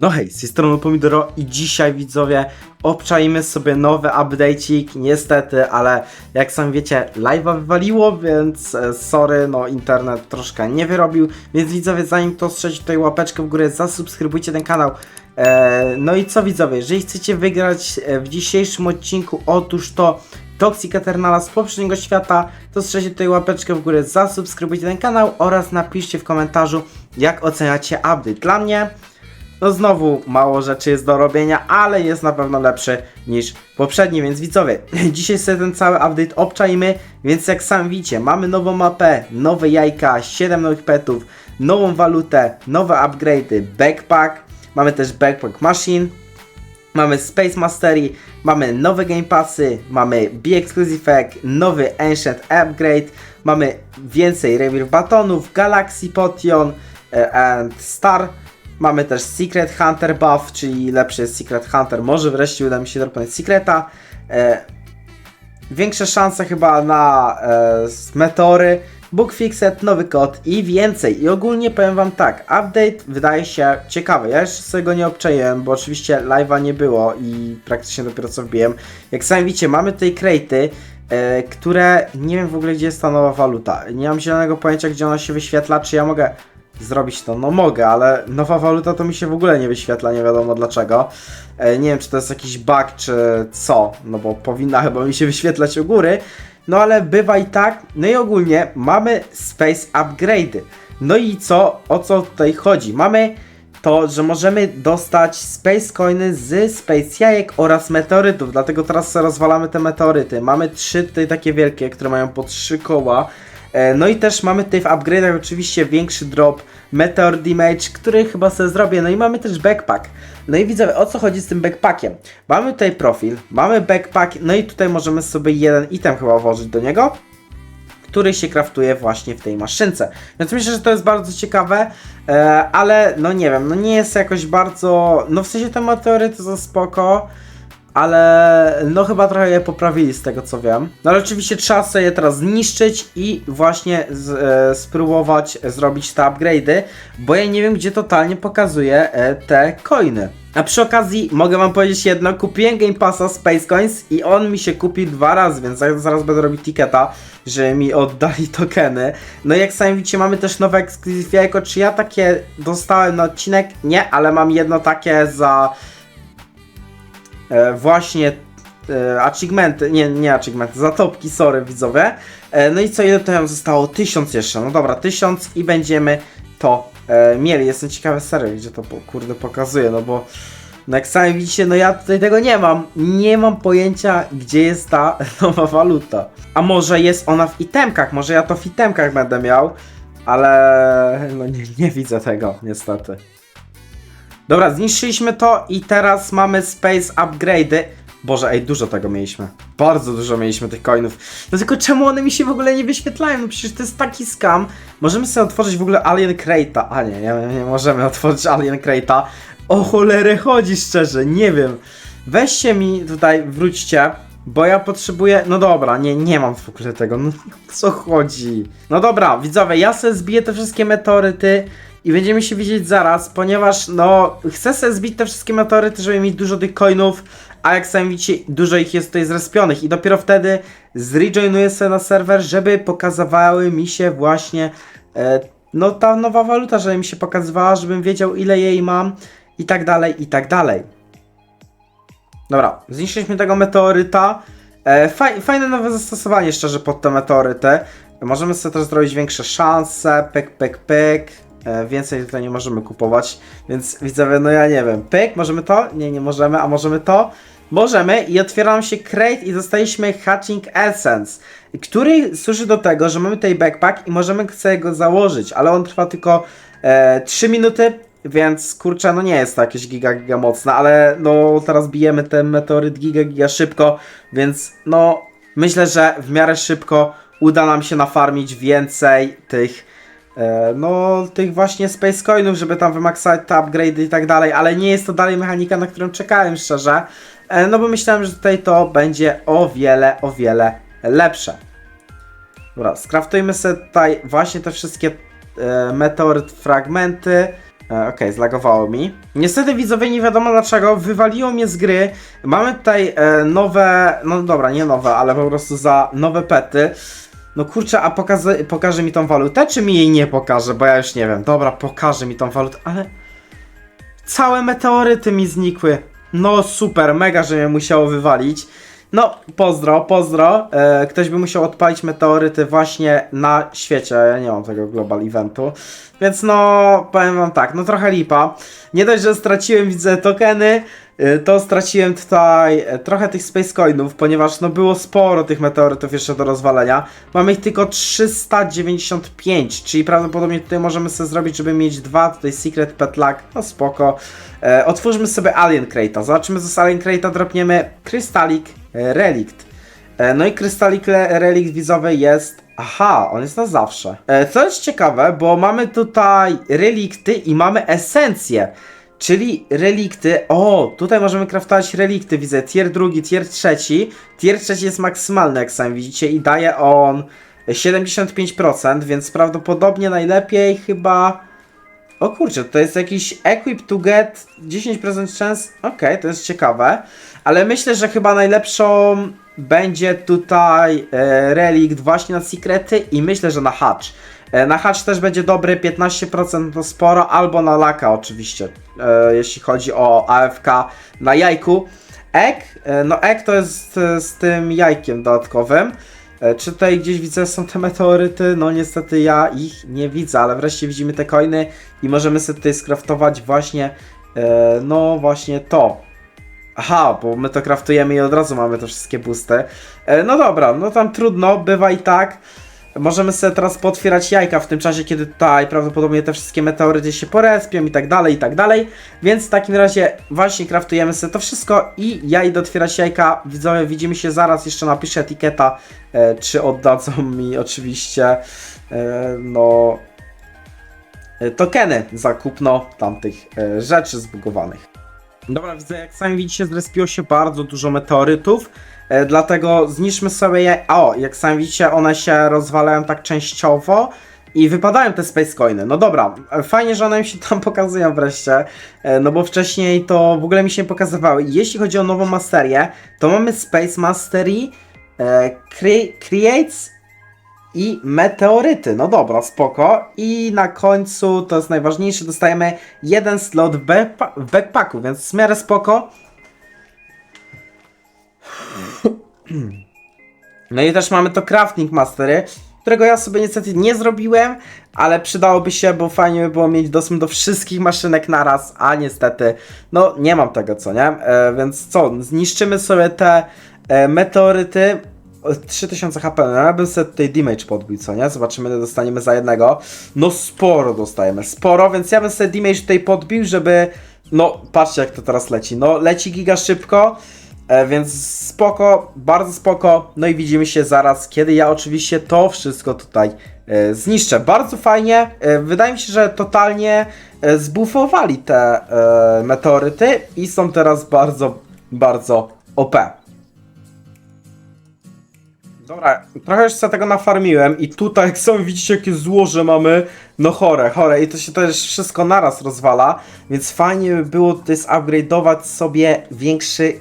No hej, z tej strony Pomidoro i dzisiaj widzowie obczajmy sobie nowy update'ik, niestety, ale jak sam wiecie, live'a wywaliło, więc e, sorry, no internet troszkę nie wyrobił, więc widzowie zanim to strzeć tutaj łapeczkę w górę, zasubskrybujcie ten kanał. E, no i co widzowie, jeżeli chcecie wygrać e, w dzisiejszym odcinku, otóż to Toxic Eternala z poprzedniego świata, to strzelcie tutaj łapeczkę w górę, zasubskrybujcie ten kanał oraz napiszcie w komentarzu, jak oceniacie update. Dla mnie no znowu mało rzeczy jest do robienia, ale jest na pewno lepszy niż poprzedni, więc widzowie, dzisiaj sobie ten cały update obczajmy, więc jak sam widzicie, mamy nową mapę, nowe jajka, 7 nowych petów, nową walutę, nowe upgrade'y, backpack, mamy też backpack machine, mamy Space Mastery, mamy nowe Game Passy, mamy B-Exclusive Egg, nowy Ancient Upgrade, mamy więcej Revir Batonów, Galaxy Potion e, and Star, mamy też Secret Hunter buff, czyli lepszy jest Secret Hunter, może wreszcie uda mi się dropnąć Secreta, e, większe szanse chyba na e, meteory, book fixed, nowy kod i więcej. I ogólnie powiem wam tak, update wydaje się ciekawy. Ja jeszcze sobie go nie obczaiłem, bo oczywiście live'a nie było i praktycznie dopiero co wbiłem. Jak sami widzicie, mamy tutaj crate'y, e, które nie wiem w ogóle gdzie jest ta nowa waluta. Nie mam zielonego pojęcia gdzie ona się wyświetla, czy ja mogę zrobić to? No mogę, ale nowa waluta to mi się w ogóle nie wyświetla, nie wiadomo dlaczego. E, nie wiem, czy to jest jakiś bug, czy co, no bo powinna chyba mi się wyświetlać u góry. No ale bywa i tak. No i ogólnie mamy Space Upgrade'y. No i co, o co tutaj chodzi? Mamy to, że możemy dostać Space Coiny z Space Jajek oraz meteorytów, dlatego teraz rozwalamy te meteoryty. Mamy trzy tutaj takie wielkie, które mają po trzy koła. E, No i też mamy tutaj w upgrade'ach oczywiście większy drop, Meteor Damage, który chyba sobie zrobię. No i mamy też backpack. No i widzowie, o co chodzi z tym backpackiem? Mamy tutaj profil, mamy backpack, no i tutaj możemy sobie jeden item chyba włożyć do niego, który się kraftuje właśnie w tej maszynce. Więc myślę, że to jest bardzo ciekawe, e, ale no nie wiem, no nie jest jakoś bardzo, no w sensie te meteoryty są spoko, ale no chyba trochę je poprawili z tego co wiem. No ale oczywiście trzeba sobie je teraz zniszczyć i właśnie z, e, spróbować zrobić te upgrade'y, bo ja nie wiem gdzie totalnie pokazuje e, te coiny. A przy okazji mogę wam powiedzieć jedno, kupiłem Game Passa Space Coins i on mi się kupił dwa razy, więc za- zaraz będę robić ticketa, że mi oddali tokeny. No i jak sami widzicie mamy też nowe Exclusive jajko, czy ja takie dostałem na odcinek? Nie, ale mam jedno takie za właśnie e, achievementy, nie, nie achievementy, zatopki, sorry widzowie. E, no i co, ile to nam zostało? Tysiąc jeszcze, no dobra, tysiąc i będziemy to e, mieli. Jestem ciekawy serio, gdzie to kurde pokazuje, no bo no jak sami widzicie, no ja tutaj tego nie mam. Nie mam pojęcia, gdzie jest ta nowa waluta. A może jest ona w itemkach, może ja to w itemkach będę miał, ale no nie, nie widzę tego, niestety. Dobra, zniszczyliśmy to i teraz mamy space upgrade'y. Boże, ej, dużo tego mieliśmy. Bardzo dużo mieliśmy tych coinów. No tylko czemu one mi się w ogóle nie wyświetlają? No przecież to jest taki scam. Możemy sobie otworzyć w ogóle Alien Crate'a. A nie, nie, nie możemy otworzyć Alien Crate'a. O cholerę chodzi szczerze, nie wiem. Weźcie mi tutaj, wróćcie. Bo ja potrzebuję. No dobra, nie, nie mam w ogóle tego. No co chodzi? No dobra, widzowie, ja sobie zbiję te wszystkie meteoryty i będziemy się widzieć zaraz, ponieważ no chcę sobie zbić te wszystkie meteoryty, żeby mieć dużo tych coinów, a jak sami widzicie, dużo ich jest tutaj zrespionych i dopiero wtedy zrejoinuję sobie na serwer, żeby pokazywały mi się właśnie e, no ta nowa waluta, żeby mi się pokazywała, żebym wiedział ile jej mam i tak dalej, i tak dalej. Dobra, zniszczyliśmy tego meteoryta. E, faj, fajne nowe zastosowanie szczerze pod te meteoryty. Możemy sobie też zrobić większe szanse, pyk, pyk, pyk. E, więcej tutaj nie możemy kupować, więc widzowie, no ja nie wiem. Pyk, możemy to? Nie, nie możemy, a możemy to? Możemy i otwiera nam się crate i dostaliśmy Hatching Essence, który służy do tego, że mamy tutaj backpack i możemy sobie go założyć, ale on trwa tylko e, 3 minuty, więc kurczę, no nie jest to jakieś giga, giga mocne, ale no teraz bijemy ten meteoryt giga, giga szybko, więc no myślę, że w miarę szybko uda nam się nafarmić więcej tych no tych właśnie Space Coinów, żeby tam wymaksować te upgrade'y i tak dalej, ale nie jest to dalej mechanika, na którą czekałem szczerze, e, no bo myślałem, że tutaj to będzie o wiele, o wiele lepsze. Dobra, skraftujmy sobie tutaj właśnie te wszystkie e, meteoryt fragmenty. E, Okej, zlagowało mi. Niestety widzowie nie wiadomo dlaczego, wywaliło mnie z gry. Mamy tutaj e, nowe, no dobra, nie nowe, ale po prostu za nowe pety. No kurczę, a pokaże, pokaże mi tą walutę, czy mi jej nie pokaże, bo ja już nie wiem. Dobra, pokaże mi tą walutę, ale... Całe meteoryty mi znikły. No super, mega, że mnie musiało wywalić. No, pozdro, pozdro. E, ktoś by musiał odpalić meteoryty właśnie na świecie. Ja nie mam tego global eventu. Więc no, powiem wam tak, no trochę lipa. Nie dość, że straciłem, widzę, tokeny, y, to straciłem tutaj e, trochę tych space coinów, ponieważ no było sporo tych meteorytów jeszcze do rozwalenia. Mamy ich tylko 395, czyli prawdopodobnie tutaj możemy sobie zrobić, żeby mieć dwa, tutaj Secret Pet Luck, no spoko. E, otwórzmy sobie Alien Crate'a, zobaczymy co z Alien Crate'a dropniemy Krystalik e, Relict. E, No i krystalik relikt widzowy jest. Aha, on jest na zawsze. E, Co jest ciekawe, bo mamy tutaj relikty i mamy esencje. Czyli relikty. O, tutaj możemy craftować relikty. Widzę tier drugi, tier trzeci. Tier trzeci jest maksymalny, jak sami widzicie, i daje on 75%, więc prawdopodobnie najlepiej chyba. O kurczę, to jest jakiś equip to get 10% chance. Okej, to jest ciekawe. Ale myślę, że chyba najlepszą będzie tutaj e, relikt właśnie na sekrety i myślę, że na hatch. E, na hatch też będzie dobry, 15% to sporo, albo na laka oczywiście, e, jeśli chodzi o AFK na jajku. Ek, e, no ek to jest e, z tym jajkiem dodatkowym. E, Czy tutaj gdzieś widzę są te meteoryty? No niestety ja ich nie widzę, ale wreszcie widzimy te coiny i możemy sobie tutaj skraftować właśnie, e, no właśnie to. Aha, bo my to kraftujemy i od razu mamy te wszystkie boosty. E, no dobra, no tam trudno, bywa i tak. Możemy sobie teraz potwierać jajka w tym czasie, kiedy tutaj prawdopodobnie te wszystkie meteoryty się porespią i tak dalej, i tak dalej. Więc w takim razie właśnie kraftujemy sobie to wszystko i ja idę otwierać jajka. Widzowie, widzimy się zaraz, jeszcze napiszę etykieta, e, czy oddadzą mi oczywiście, e, no, e, tokeny za kupno tamtych e, rzeczy zbugowanych. Dobra, widzę, jak sami widzicie, zrespiło się bardzo dużo meteorytów, e, dlatego zniszczmy sobie je. O, jak sami widzicie, one się rozwalają tak częściowo i wypadają te space coiny. No dobra, fajnie, że one mi się tam pokazują wreszcie, e, no bo wcześniej to w ogóle mi się nie pokazywały. Jeśli chodzi o nową masterię, to mamy Space Mastery, e, cre Creates i meteoryty. No dobra, spoko. I na końcu, to jest najważniejsze, dostajemy jeden slot w, backpa- w backpacku, więc w miarę spoko. No i też mamy to Crafting Mastery, którego ja sobie niestety nie zrobiłem, ale przydałoby się, bo fajnie by było mieć dostęp do wszystkich maszynek naraz, a niestety, no nie mam tego, co nie? E, więc co, zniszczymy sobie te e, meteoryty, 3000 HP, no ja bym sobie tutaj damage podbił, co nie? Zobaczymy, ile dostaniemy za jednego. No sporo dostajemy, sporo, więc ja bym sobie damage tutaj podbił, żeby... No, patrzcie jak to teraz leci. No, leci giga szybko, e, więc spoko, bardzo spoko. No i widzimy się zaraz, kiedy ja oczywiście to wszystko tutaj e, zniszczę. Bardzo fajnie. E, wydaje mi się, że totalnie e, zbufowali te e, meteoryty i są teraz bardzo, bardzo OP. Dobra, trochę już sobie tego nafarmiłem i tutaj jak sami widzicie jakie złoże mamy, no chore, chore i to się też wszystko naraz rozwala, więc fajnie by było tutaj zupgrade'ować sobie większy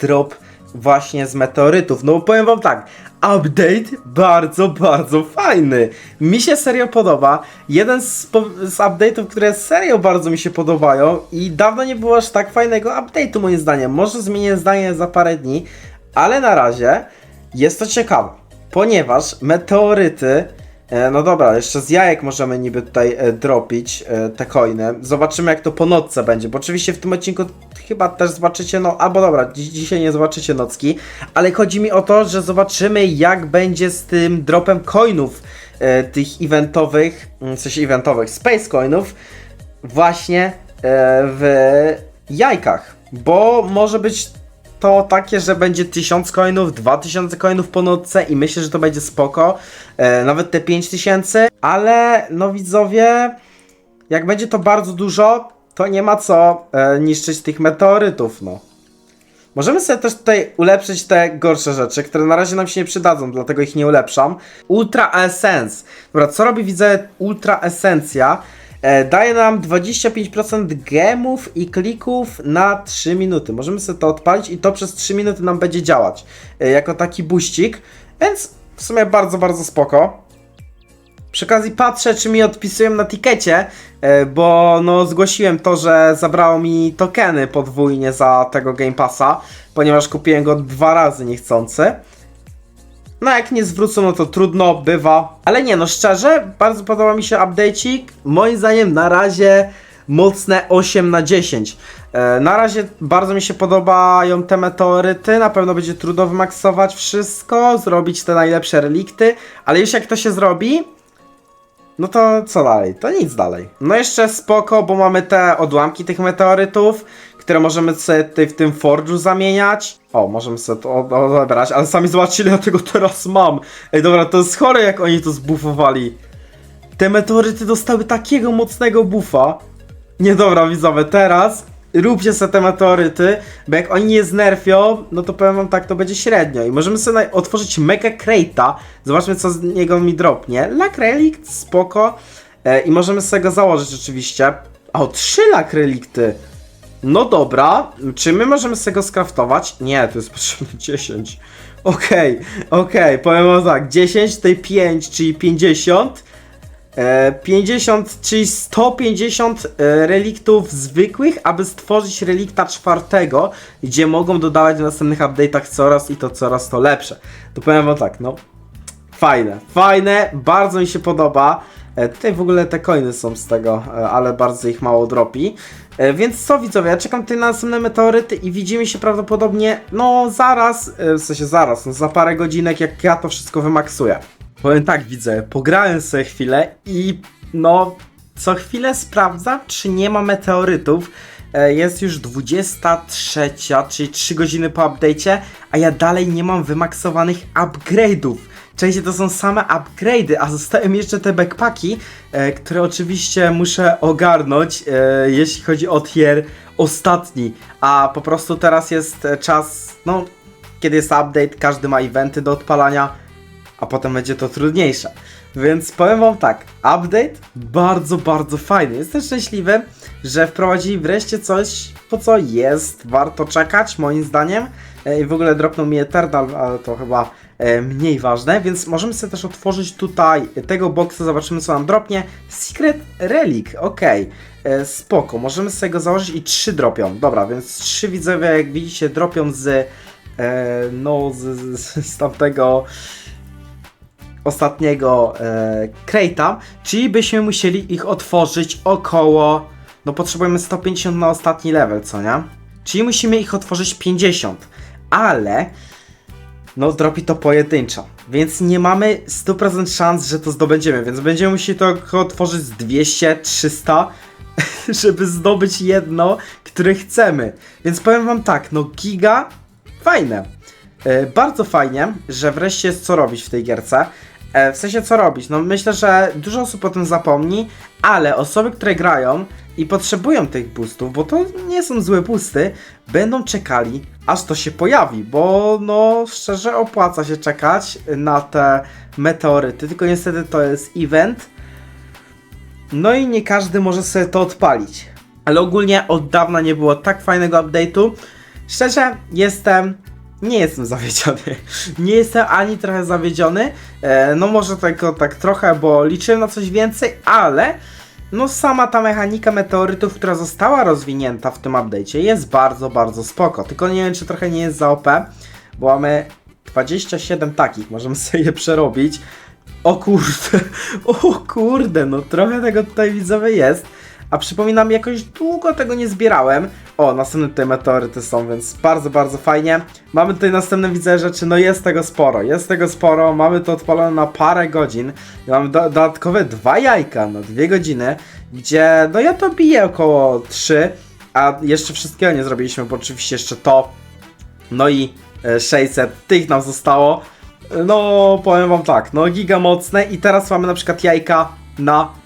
drop właśnie z meteorytów, no powiem wam tak, update bardzo, bardzo fajny, mi się serio podoba, jeden z, z update'ów, które serio bardzo mi się podobają i dawno nie było aż tak fajnego update'u moim zdaniem, może zmienię zdanie za parę dni, ale na razie jest to ciekawe, ponieważ meteoryty, e, no dobra, jeszcze z jajek możemy niby tutaj e, dropić e, te coiny. Zobaczymy jak to po nocce będzie, bo oczywiście w tym odcinku chyba też zobaczycie, no albo dobra, dzi dzisiaj nie zobaczycie nocki, ale chodzi mi o to, że zobaczymy jak będzie z tym dropem coinów tych eventowych, mm, w sensie eventowych, space coinów właśnie w jajkach, bo może być to takie, że będzie 1000 coinów, 2000 coinów po nocce i myślę, że to będzie spoko, e, nawet te 5000, ale no widzowie, jak będzie to bardzo dużo, to nie ma co e, niszczyć tych meteorytów, no. Możemy sobie też tutaj ulepszyć te gorsze rzeczy, które na razie nam się nie przydadzą, dlatego ich nie ulepszam. Ultra Essence. Dobra, co robi widzę Ultra Esencja? E, daje nam 25% gemów i klików na 3 minuty. Możemy sobie to odpalić i to przez 3 minuty nam będzie działać e, jako taki buścik, więc w sumie bardzo, bardzo spoko. Przy okazji patrzę, czy mi odpisują na tikecie, e, bo no zgłosiłem to, że zabrało mi tokeny podwójnie za tego Game Passa, ponieważ kupiłem go dwa razy niechcący. No jak nie zwrócą, no to trudno, bywa. Ale nie, no szczerze, bardzo podoba mi się update'ik. Moim zdaniem na razie mocne 8 na 10. E, na razie bardzo mi się podobają te meteoryty, na pewno będzie trudno wymaksować wszystko, zrobić te najlepsze relikty, ale już jak to się zrobi, no to co dalej? To nic dalej. No jeszcze spoko, bo mamy te odłamki tych meteorytów, które możemy sobie tutaj w tym forge'u zamieniać. O, możemy sobie to od- odebrać, ale sami zobaczcie ile ja tego teraz mam. Ej, dobra, to jest chore jak oni to zbufowali. Te meteoryty dostały takiego mocnego buffa. Nie dobra, widzowie, teraz róbcie sobie te meteoryty, bo jak oni je znerfią, no to powiem wam tak, to będzie średnio. I możemy sobie otworzyć Mega Crate'a. Zobaczmy, co z niego mi dropnie. Lack Relict, spoko. E, I możemy sobie go założyć oczywiście. O, trzy Lack Relikty. No dobra, czy my możemy sobie go skraftować? Nie, to jest potrzebne 10. Okej, okej, powiem wam tak, 10, tutaj 5, czyli 50. E, 50, czyli 150 e, reliktów zwykłych, aby stworzyć relikta czwartego, gdzie mogą dodawać w następnych update'ach coraz i to coraz to lepsze. To powiem wam tak, no fajne, fajne, bardzo mi się podoba. E, tutaj w ogóle te coiny są z tego, e, ale bardzo ich mało dropi. E, więc co widzowie, ja czekam tutaj na następne meteoryty i widzimy się prawdopodobnie, no zaraz, e, w sensie zaraz, no za parę godzinek, jak ja to wszystko wymaksuję. Powiem tak, widzę, pograłem sobie chwilę i no co chwilę sprawdzam, czy nie ma meteorytów. E, Jest już 23, czyli 3 godziny po update'cie, a ja dalej nie mam wymaksowanych upgrade'ów. Częściej to są same upgrade'y, a zostają jeszcze te backpacki, e, które oczywiście muszę ogarnąć, e, jeśli chodzi o tier ostatni. A po prostu teraz jest e, czas, no, kiedy jest update, każdy ma eventy do odpalania, a potem będzie to trudniejsze. Więc powiem wam tak, update bardzo, bardzo fajny. Jestem szczęśliwy, że wprowadzili wreszcie coś, po co jest warto czekać, moim zdaniem. E, I w ogóle dropnął mi Eternal, ale to chyba mniej ważne, więc możemy sobie też otworzyć tutaj tego boxa, zobaczymy co nam dropnie. Secret Relic, okej, E, spoko, możemy sobie go założyć i trzy dropią. Dobra, więc trzy widzowie, jak widzicie, dropią z, e, no, z, z, z tamtego ostatniego e, crate'a, czyli byśmy musieli ich otworzyć około, no potrzebujemy 150 na ostatni level, co nie? Czyli musimy ich otworzyć 50, ale no dropi to pojedynczo, więc nie mamy 100% szans, że to zdobędziemy, więc będziemy musieli to otworzyć z 200, 300, żeby zdobyć jedno, które chcemy. Więc powiem wam tak, no giga, fajne. E, bardzo fajnie, że wreszcie jest co robić w tej gierce. E, w sensie co robić? No myślę, że dużo osób o tym zapomni, ale osoby, które grają i potrzebują tych boostów, bo to nie są złe boosty, będą czekali, aż to się pojawi, bo no szczerze opłaca się czekać na te meteoryty, tylko niestety to jest event, no i nie każdy może sobie to odpalić. Ale ogólnie od dawna nie było tak fajnego update'u. Szczerze, jestem. Nie jestem zawiedziony. Nie jestem ani trochę zawiedziony. E, no może tylko tak trochę, bo liczyłem na coś więcej, ale no sama ta mechanika meteorytów, która została rozwinięta w tym update'cie jest bardzo, bardzo spoko. Tylko nie wiem, czy trochę nie jest za OP, bo mamy 27 takich, możemy sobie je przerobić. O kurde, o kurde, no trochę tego tutaj widzowie jest. A przypominam, jakoś długo tego nie zbierałem. O, następne tutaj meteoryty są, więc bardzo, bardzo fajnie. Mamy tutaj następne widzę rzeczy, no jest tego sporo, jest tego sporo. Mamy to odpalone na parę godzin. Mamy do, dodatkowe dwa jajka na dwie godziny, gdzie no ja to biję około 3, a jeszcze wszystkiego nie zrobiliśmy, bo oczywiście jeszcze to, no i e, 600 tych nam zostało. No, powiem wam tak, no giga mocne i teraz mamy na przykład jajka na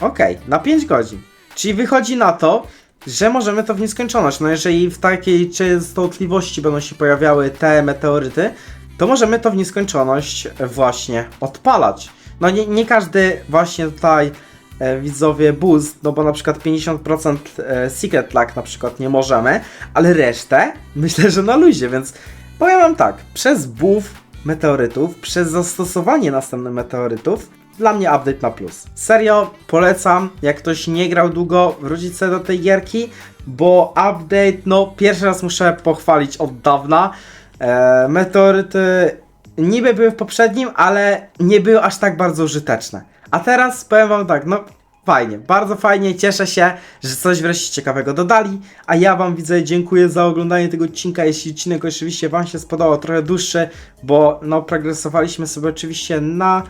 Okej, na 5 godzin. Czyli wychodzi na to, że możemy to w nieskończoność. No jeżeli w takiej częstotliwości będą się pojawiały te meteoryty, to możemy to w nieskończoność właśnie odpalać. No nie, nie każdy właśnie tutaj e, widzowie boost, no bo na przykład 50% e, secret luck na przykład nie możemy, ale resztę myślę, że na luzie, więc powiem wam tak, przez buff meteorytów, przez zastosowanie następnych meteorytów, dla mnie update na plus. Serio, polecam, jak ktoś nie grał długo, wrócić sobie do tej gierki, bo update, no pierwszy raz muszę pochwalić od dawna. E, meteoryty niby były w poprzednim, ale nie były aż tak bardzo użyteczne. A teraz powiem wam tak, no fajnie, bardzo fajnie, cieszę się, że coś wreszcie ciekawego dodali, a ja wam widzę, dziękuję za oglądanie tego odcinka, jeśli odcinek oczywiście wam się spodobał, trochę dłuższy, bo no progresowaliśmy sobie oczywiście na,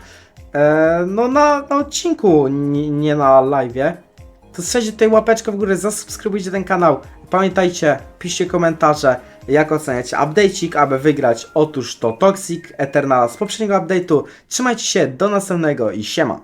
no na, na odcinku, nie, nie na live'ie, to strzelcie tutaj łapeczkę w górę, zasubskrybujcie ten kanał. Pamiętajcie, piszcie komentarze, jak oceniacie update'ik, aby wygrać. Otóż to Toxic Eternal z poprzedniego update'u. Trzymajcie się, do następnego i siema.